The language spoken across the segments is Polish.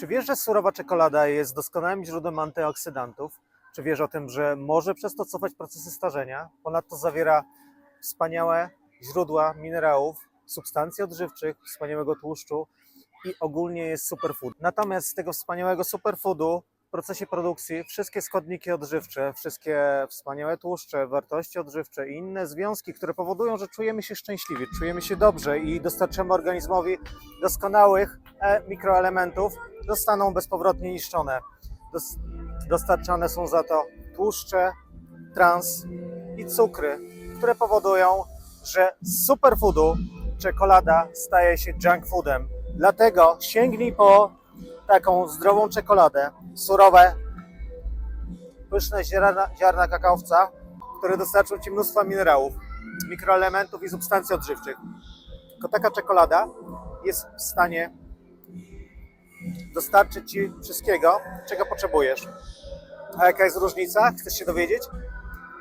Czy wiesz, że surowa czekolada jest doskonałym źródłem antyoksydantów? Czy wiesz o tym, że może przez to cofać procesy starzenia? Ponadto zawiera wspaniałe źródła minerałów, substancji odżywczych, wspaniałego tłuszczu i ogólnie jest superfood. Natomiast z tego wspaniałego superfoodu w procesie produkcji wszystkie składniki odżywcze, wszystkie wspaniałe tłuszcze, wartości odżywcze i inne związki, które powodują, że czujemy się szczęśliwi, czujemy się dobrze i dostarczamy organizmowi doskonałych mikroelementów, zostaną bezpowrotnie niszczone. Dos- dostarczane są za to tłuszcze, trans i cukry, które powodują, że z superfoodu czekolada staje się junk foodem. Dlatego sięgnij po taką zdrową czekoladę, surowe, pyszne ziarna, ziarna kakaowca, które dostarczą Ci mnóstwa minerałów, mikroelementów i substancji odżywczych. Tylko taka czekolada jest w stanie dostarczyć Ci wszystkiego, czego potrzebujesz. A jaka jest różnica? Chcesz się dowiedzieć?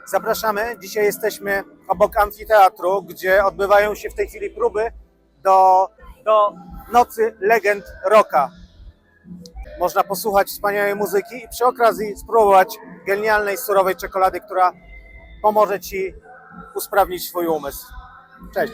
Zapraszamy. Dzisiaj jesteśmy obok amfiteatru, gdzie odbywają się w tej chwili próby do, do Nocy Legend Rocka. Można posłuchać wspaniałej muzyki i przy okazji spróbować genialnej, surowej czekolady, która pomoże Ci usprawnić swój umysł. Cześć!